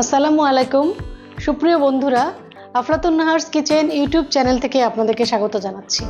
আসসালামু আলাইকুম। সুপ্রিয় বন্ধুরা Aflatun Nahar's kitchen YouTube channel থেকে আপনাদেরকে স্বাগত জানাচ্ছি।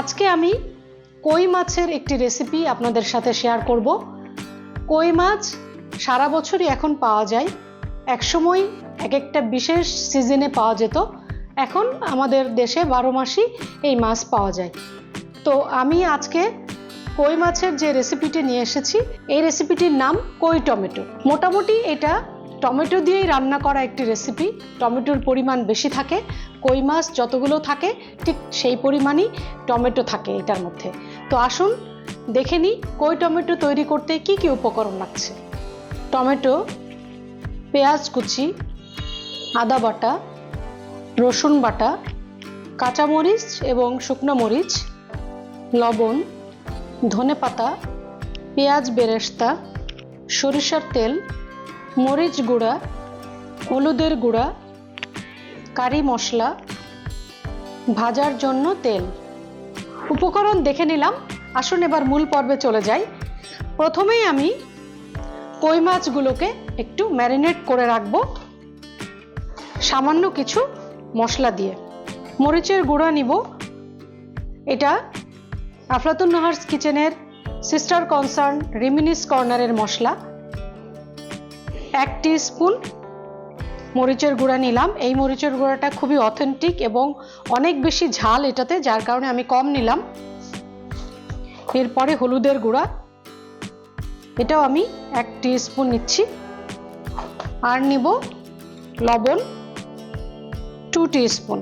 আজকে আমি কই মাছের একটি রেসিপি আপনাদের সাথে শেয়ার করব। কই মাছ সারা বছরই এখন পাওয়া যায়। একসময় এক একটা বিশেষ সিজনে পাওয়া যেত। এখন আমাদের দেশে বারো মাসই এই মাছ পাওয়া যায়। তো আমি আজকে কই মাছের যে রেসিপিটি নিয়ে এসেছি, এই রেসিপিটির নাম কই টমেটো। মোটামুটি এটা টমেটো দিয়েই রান্না করা একটি রেসিপি টমেটোর পরিমাণ বেশি থাকে, কই মাছ যতগুলো থাকে, ঠিক সেই পরিমাণই টমেটো থাকে এটার মধ্যে। তো আসুন, দেখে নিই কই টমেটো তৈরি করতে কি কি উপকরণ লাগছে। টমেটো, পেঁয়াজ কুচি, আদা বাটা, রসুন বাটা, কাঁচামরিচ এবং শুকনো মরিচ, লবণ ধনে পাতা, পেঁয়াজ বেরেস্তা, সরিষার তেল, মরিচ গুঁড়া, হলুদের গুঁড়া, কারি মশলা, ভাজার জন্য তেল। উপকরণ দেখে নিলাম। আসুন এবার মূল পর্বে চলে যাই। প্রথমেই আমি কই মাছগুলোকে একটু ম্যারিনেট করে রাখব। সামান্য কিছু মশলা দিয়ে। মরিচের গুঁড়া নিব। এটা আফলাতুন নাহার্স কিচেনের সিস্টার কনসার্ন রিমিনিস কর্নারের মশলা, এক স্পুন মরিচের গুঁড়া নিলাম। এই মরিচের গুঁড়াটা খুবই অথেন্টিক এবং অনেক বেশি ঝাল এটাতে, যার কারণে আমি কম নিলাম। এরপরে হলুদের গুঁড়া, এটাও আমি এক স্পুন নিচ্ছি। আর নিব লবণ, টু স্পুন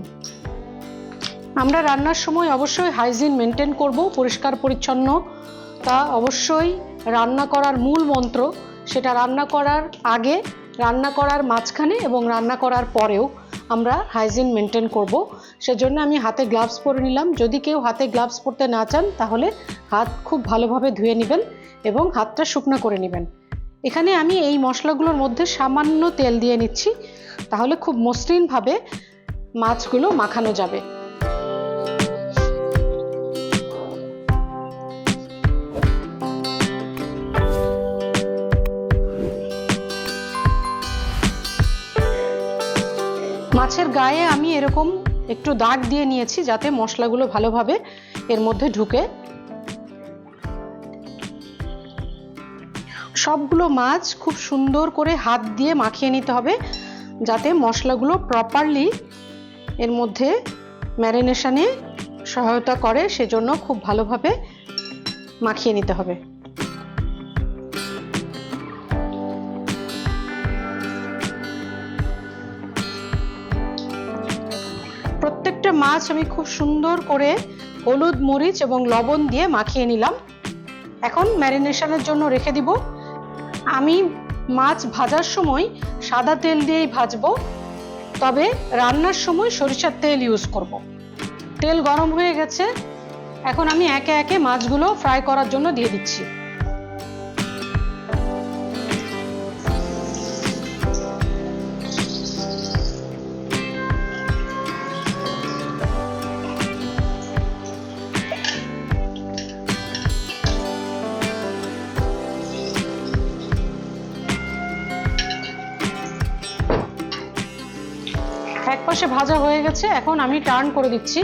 আমরা রান্নার সময় অবশ্যই হাইজিন মেনটেন করব, পরিষ্কার পরিচ্ছন্ন। তা অবশ্যই রান্না করার মূল মন্ত্র, সেটা রান্না করার আগে, রান্না করার মাঝখানে এবং রান্না করার পরেও আমরা হাইজিন মেনটেন করব। সেজন্য আমি হাতে গ্লাভস পরে নিলাম। যদি কেউ হাতে গ্লাভস পরতে না চান, তাহলে হাত খুব ভালোভাবে ধুয়ে নেবেন এবং হাতটা শুকনো করে নেবেন। এখানে আমি এই মশলাগুলোর মধ্যে সামান্য তেল দিয়ে নিচ্ছি। তাহলে খুব মসৃণভাবে মাছগুলো মাখানো যাবে। মাছের গায়ে আমি এরকম একটু দাগ দিয়ে নিয়েছি যাতে মশলাগুলো ভালোভাবে এর মধ্যে ঢুকে। সবগুলো মাছ খুব সুন্দর করে হাত দিয়ে মাখিয়ে নিতে হবে যাতে মশলাগুলো প্রপারলি এর মধ্যে ম্যারিনেশনে সহায়তা করে, সেজন্য খুব ভালোভাবে মাখিয়ে নিতে হবে। মাছ আমি খুব সুন্দর করে হলুদ, মরিচ এবং লবণ দিয়ে মাখিয়ে নিলাম। এখন ম্যারিনেশনের জন্য রেখে দিব। আমি মাছ ভাজার সময় সাদা তেল দিয়েই ভাজবো, তবে রান্নার সময় সরিষার তেল ইউজ করব। তেল গরম হয়ে গেছে। এখন আমি একে একে মাছগুলো ফ্রাই করার জন্য দিয়ে দিচ্ছি। এক পাশে ভাজা হয়ে গেছে এখন আমি টার্ন করে দিচ্ছি।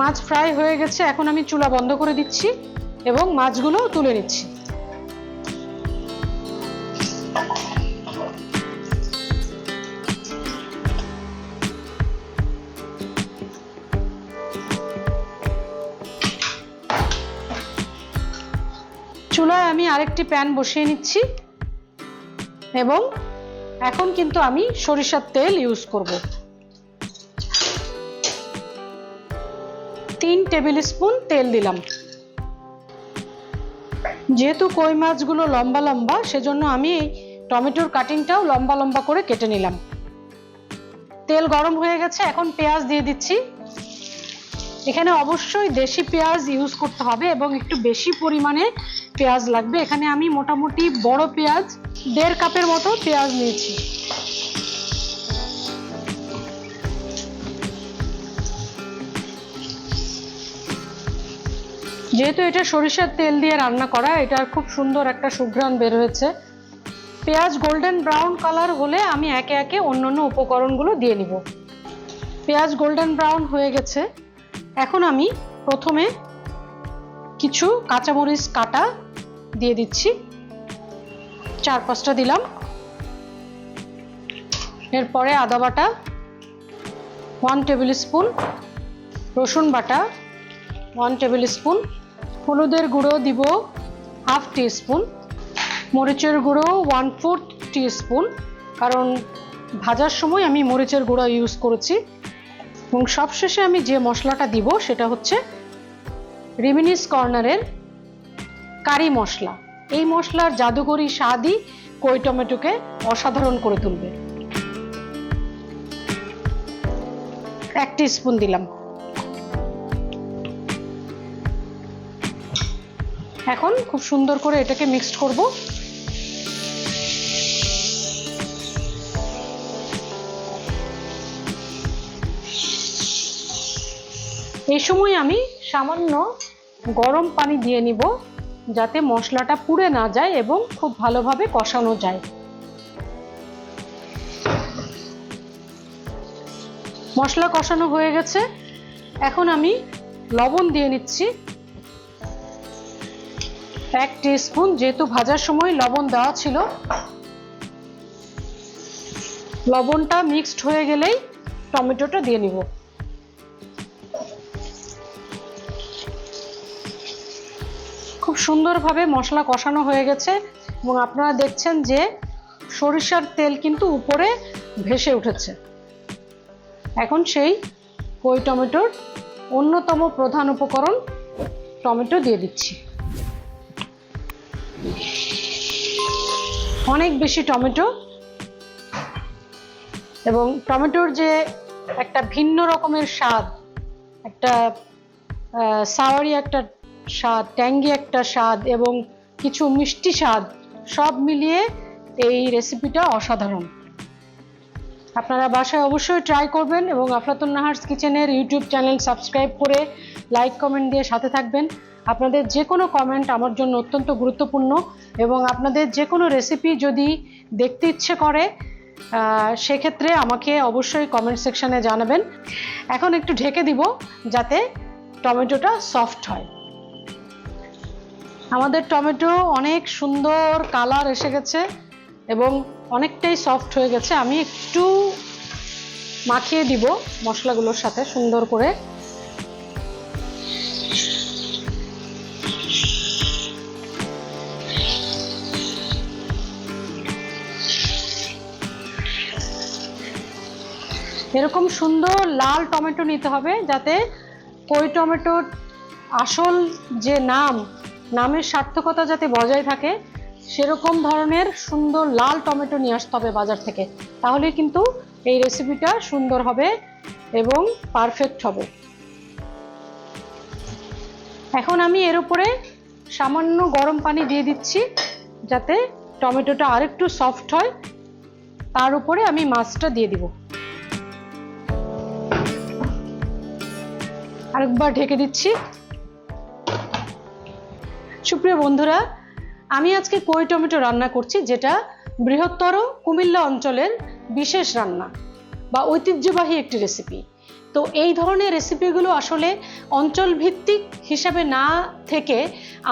মাছ ফ্রাই হয়ে গেছে, এখন আমি চুলা বন্ধ করে দিচ্ছি এবং মাছগুলো তুলে নিচ্ছি। চুলায় আমি আরেকটি প্যান বসিয়ে নিচ্ছি এবং এখন কিন্তু আমি সরিষার তেল ইউজ করব। তিন টেবিল স্পুন তেল দিলাম। যেহেতু কই মাছগুলো লম্বা লম্বা, সেজন্য আমি টমেটোর কাটিংটাও লম্বা লম্বা করে কেটে নিলাম। তেল গরম হয়ে গেছে, এখন পেঁয়াজ দিয়ে দিচ্ছি। এখানে অবশ্যই দেশি পেঁয়াজ ইউজ করতে হবে এবং একটু বেশি পরিমাণে পেঁয়াজ লাগবে। এখানে আমি মোটামুটি বড় পেঁয়াজ, দেড় কাপের মতো পেঁয়াজ নিয়েছি। যেহেতু এটা সরিষার তেল দিয়ে রান্না করা এটার খুব সুন্দর একটা সুঘ্রাণ বের হয়েছে। পেঁয়াজ গোল্ডেন ব্রাউন কালার হলে আমি একে একে অন্য অন্য উপকরণগুলো দিয়ে নিব। পেঁয়াজ গোল্ডেন ব্রাউন হয়ে গেছে। এখন আমি প্রথমে কিছু কাঁচামরিচ কাটা দিয়ে দিচ্ছি। চার পাঁচটা দিলাম। এরপরে আদা বাটা ওয়ান টেবিল স্পুন রসুন বাটা ওয়ান টেবিল স্পুন হলুদের গুঁড়ো দিব হাফ টি স্পুন মরিচের গুঁড়ো ওয়ান ফোর্থ টি স্পুন কারণ ভাজার সময় আমি মরিচের গুঁড়ো ইউজ করেছি। এবং সবশেষে আমি যে মশলাটা দিব সেটা হচ্ছে রিমিনিস কর্নারের কারি মশলা। এই মশলার জাদুকরি স্বাদই কই টমেটোকে অসাধারণ করে তুলবে। এক স্পুন দিলাম। এখন খুব সুন্দর করে এটাকে মিক্সড করব। এই সময় আমি সামান্য গরম পানি দিয়ে নিব, যাতে মশলাটা পুড়ে না যায় এবং খুব ভালোভাবে কষানো যায়। মশলা কষানো হয়ে গেছে। এখন আমি লবণ দিয়ে নিচ্ছি। এক স্পুন যেহেতু ভাজার সময় লবণ দেওয়া ছিল, লবণটা মিক্সড হয়ে গেলেই টমেটোটা দিয়ে নিব। খুব সুন্দরভাবে মশলা কষানো হয়ে গেছে এবং আপনারা দেখছেন যে সরিষার তেল কিন্তু উপরে ভেসে উঠেছে। এখন সেই কই টমেটোর অন্যতম প্রধান উপকরণ টমেটো দিয়ে দিচ্ছি। অনেক বেশি টমেটো এবং টমেটোর যে একটা ভিন্ন রকমের স্বাদ, একটা সাওয়ারি একটা স্বাদ ট্যাঙ্গি একটা স্বাদ এবং কিছু মিষ্টি স্বাদ, সব মিলিয়ে এই রেসিপিটা অসাধারণ। আপনারা বাসায় অবশ্যই ট্রাই করবেন এবং আফলাতুল নাহার্স কিচেনের ইউটিউব চ্যানেল সাবস্ক্রাইব করে লাইক কমেন্ট দিয়ে সাথে থাকবেন। আপনাদের যে কোনো কমেন্ট আমার জন্য অত্যন্ত গুরুত্বপূর্ণ এবং আপনাদের যে কোনো রেসিপি যদি দেখতে ইচ্ছে করে সেক্ষেত্রে আমাকে অবশ্যই কমেন্ট সেকশানে জানাবেন। এখন একটু ঢেকে দিব যাতে টমেটোটা সফট হয়। আমাদের টমেটো অনেক সুন্দর কালার এসে গেছে এবং অনেকটাই সফট হয়ে গেছে। আমি একটু মাখিয়ে দিব মশলাগুলোর সাথে সুন্দর করে। এরকম সুন্দর লাল টমেটো নিতে হবে যাতে কই টমেটোর আসল যে নাম, নামের সার্থকতা যাতে বজায় থাকে, সেরকম ধরনের সুন্দর লাল টমেটো নিয়ে আসতে হবে বাজার থেকে। তাহলে কিন্তু এই রেসিপিটা সুন্দর হবে এবং পারফেক্ট হবে। এখন আমি এর উপরে সামান্য গরম পানি দিয়ে দিচ্ছি, যাতে টমেটোটা আরেকটু সফট হয়। তার উপরে আমি মাছটা দিয়ে দিব। আরেকবার ঢেকে দিচ্ছি। সুপ্রিয় বন্ধুরা, আমি আজকে কই টমেটো রান্না করছি, যেটা বৃহত্তর কুমিল্লা অঞ্চলের বিশেষ রান্না বা ঐতিহ্যবাহী একটি রেসিপি তো এই ধরনের রেসিপিগুলো আসলে অঞ্চল ভিত্তিক হিসাবে না থেকে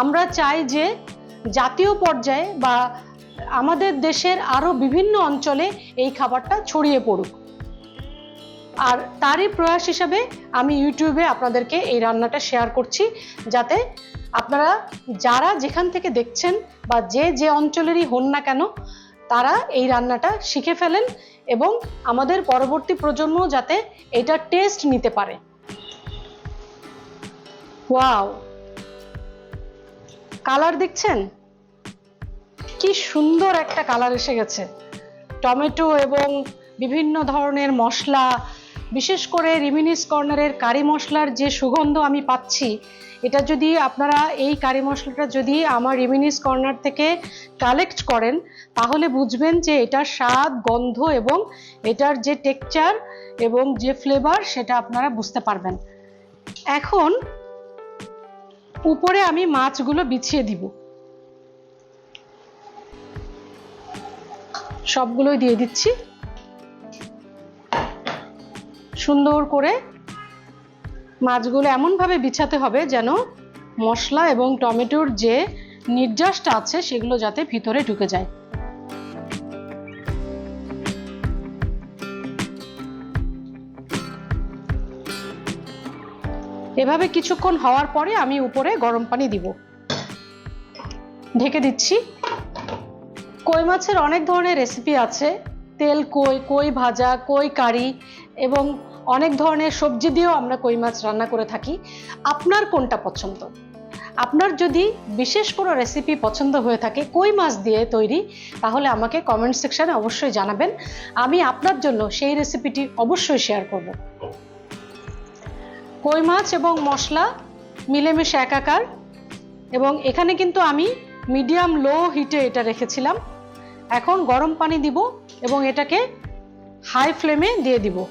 আমরা চাই যে জাতীয় পর্যায়ে বা আমাদের দেশের আরও বিভিন্ন অঞ্চলে এই খাবারটা ছড়িয়ে পড়ুক। আর তারই প্রয়াস হিসাবে আমি ইউটিউবে আপনাদেরকে এই রান্নাটা শেয়ার করছি, যাতে আপনারা যারা যেখান থেকে দেখছেন বা যে যে অঞ্চলেরই হন না কেন, তারা এই রান্নাটা শিখে ফেলেন এবং আমাদের পরবর্তী প্রজন্ম যাতে এটা টেস্ট নিতে পারে। ওয়াও কালার দেখছেন? কি সুন্দর একটা কালার এসে গেছে। টমেটো এবং বিভিন্ন ধরনের মশলা বিশেষ করে রিমিনিস কর্নারের কারি মশলার যে সুগন্ধ আমি পাচ্ছি, এটা যদি আপনারা এই কারি মশলাটা যদি আমার রিমিনিস কর্নার থেকে কালেক্ট করেন, তাহলে বুঝবেন যে এটার স্বাদ, গন্ধ এবং এটার যে টেক্সচার এবং যে ফ্লেভার সেটা আপনারা বুঝতে পারবেন। এখন উপরে আমি মাছগুলো বিছিয়ে দিব। সবগুলোই দিয়ে দিচ্ছি। সুন্দর করে মাছগুলো এমনভাবে বিছাতে হবে যেন মশলা এবং টমেটোর যে নির্যাসটা আছে সেগুলো যাতে ভিতরে ঢুকে যায়। এভাবে কিছুক্ষণ হওয়ার পরে আমি উপরে গরম পানি দিব। ঢেকে দিচ্ছি। কই মাছের অনেক ধরনের রেসিপি আছে। তেল, কই কই ভাজা, কই কারি এবং অনেক ধরনের সবজি দিয়েও আমরা কই মাছ রান্না করে থাকি। আপনার কোনটা পছন্দ? আপনার যদি বিশেষ কোনো রেসিপি পছন্দ হয়ে থাকে, কই মাছ দিয়ে তৈরি, তাহলে আমাকে কমেন্ট সেকশানে অবশ্যই জানাবেন। আমি আপনার জন্য সেই রেসিপিটি অবশ্যই শেয়ার করব। কই মাছ এবং মশলা মিলেমিশে একাকার এবং এখানে কিন্তু আমি মিডিয়াম লো হিটে এটা রেখেছিলাম। এখন গরম পানি দিব এবং এটাকে হাই ফ্লেমে দিয়ে দিব।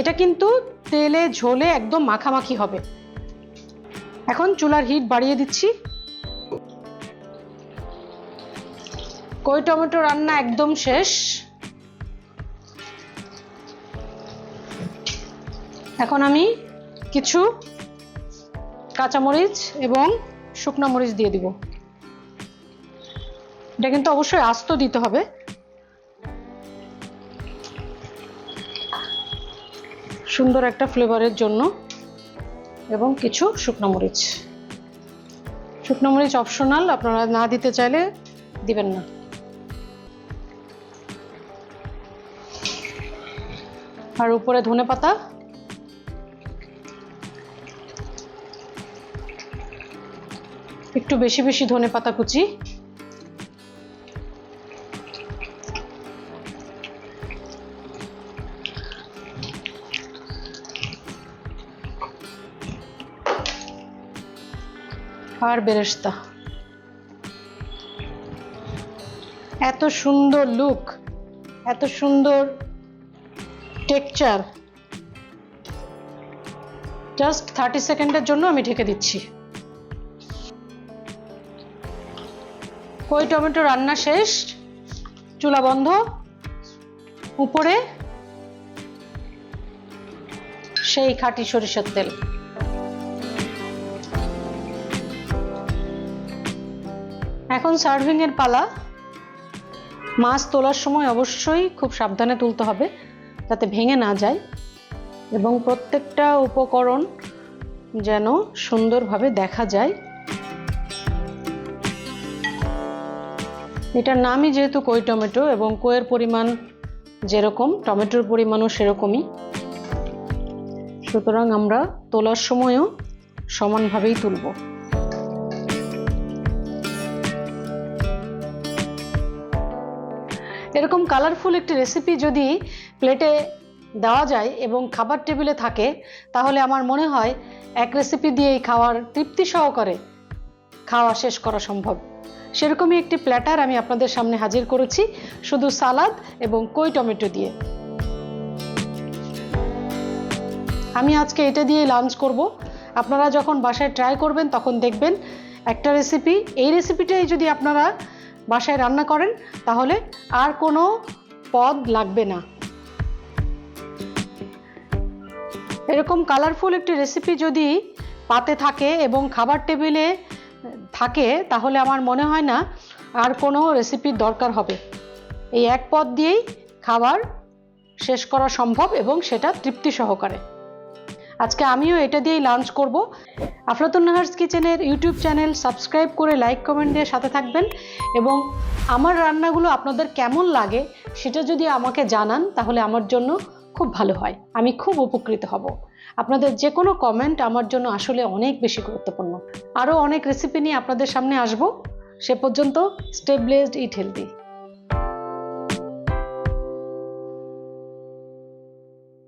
এটা কিন্তু তেলে ঝোলে একদম মাখামাখি হবে। এখন চুলার হিট বাড়িয়ে দিচ্ছি। কই টমেটো রান্না একদম শেষ। এখন আমি কিছু কাঁচামরিচ এবং শুকনো মরিচ দিয়ে দিব। এটা কিন্তু অবশ্যই আস্ত দিতে হবে। সুন্দর একটা ফ্লেভারের জন্য এবং কিছু শুকনো মরিচ। শুকনো মরিচ অপশনাল আপনারা না দিতে চাইলে দিবেন না। আর উপরে ধনে পাতা। একটু বেশি বেশি ধনে পাতা কুচি। আর বেরেস্তা এত সুন্দর লুক এত সুন্দর টেক্সচার জাস্ট থার্টি সেকেন্ডের জন্য আমি ঢেকে দিচ্ছি। কই টমেটো রান্না শেষ? চুলা বন্ধ। উপরে সেই খাঁটি সরিষার তেল। এখন সার্ভিং এর পালা। মাছ তোলার সময় অবশ্যই খুব সাবধানে তুলতে হবে, যাতে ভেঙে না যায়। এবং প্রত্যেকটা উপকরণ যেন সুন্দরভাবে দেখা যায়। এটার নামই যেহেতু কই টমেটো এবং কইয়ের পরিমাণ যেরকম, টমেটোর পরিমাণও সেরকমই। সুতরাং আমরা তোলার সময়ও সমানভাবেই তুলব। এরকম কালারফুল একটি রেসিপি যদি প্লেটে দেওয়া যায় এবং খাবার টেবিলে থাকে, তাহলে আমার মনে হয় এক রেসিপি দিয়েই খাওয়ার তৃপ্তি সহকারে খাওয়া শেষ করা সম্ভব। সেরকমই একটি প্ল্যাটার আমি আপনাদের সামনে হাজির করেছি, শুধু সালাদ এবং কই টমেটো দিয়ে। আমি আজকে এটা দিয়ে লাঞ্চ করব। আপনারা যখন বাসায় ট্রাই করবেন, তখন দেখবেন একটা রেসিপি এই রেসিপিটাই যদি আপনারা বাসায় রান্না করেন, তাহলে আর কোনো পদ লাগবে না। এরকম কালারফুল একটি রেসিপি যদি পাতে থাকে এবং খাবার টেবিলে থাকে, তাহলে আমার মনে হয় না আর কোনো রেসিপির দরকার হবে। এই এক পদ দিয়েই খাবার শেষ করা সম্ভব এবং সেটা তৃপ্তি সহকারে। আজকে আমিও এটা দিয়েই লাঞ্চ করব। আফলাতুন নাহার্স কিচেনের ইউটিউব চ্যানেল সাবস্ক্রাইব করে লাইক, কমেন্ট দিয়ে সাথে থাকবেন এবং আমার রান্নাগুলো আপনাদের কেমন লাগে সেটা যদি আমাকে জানান, তাহলে আমার জন্য খুব ভালো হয়। আমি খুব উপকৃত হব। আপনাদের যে কোনো কমেন্ট আমার জন্য আসলে অনেক বেশি গুরুত্বপূর্ণ। আরও অনেক রেসিপি নিয়ে আপনাদের সামনে আসব। সে পর্যন্ত স্টে ব্লেসড ইট হেলদি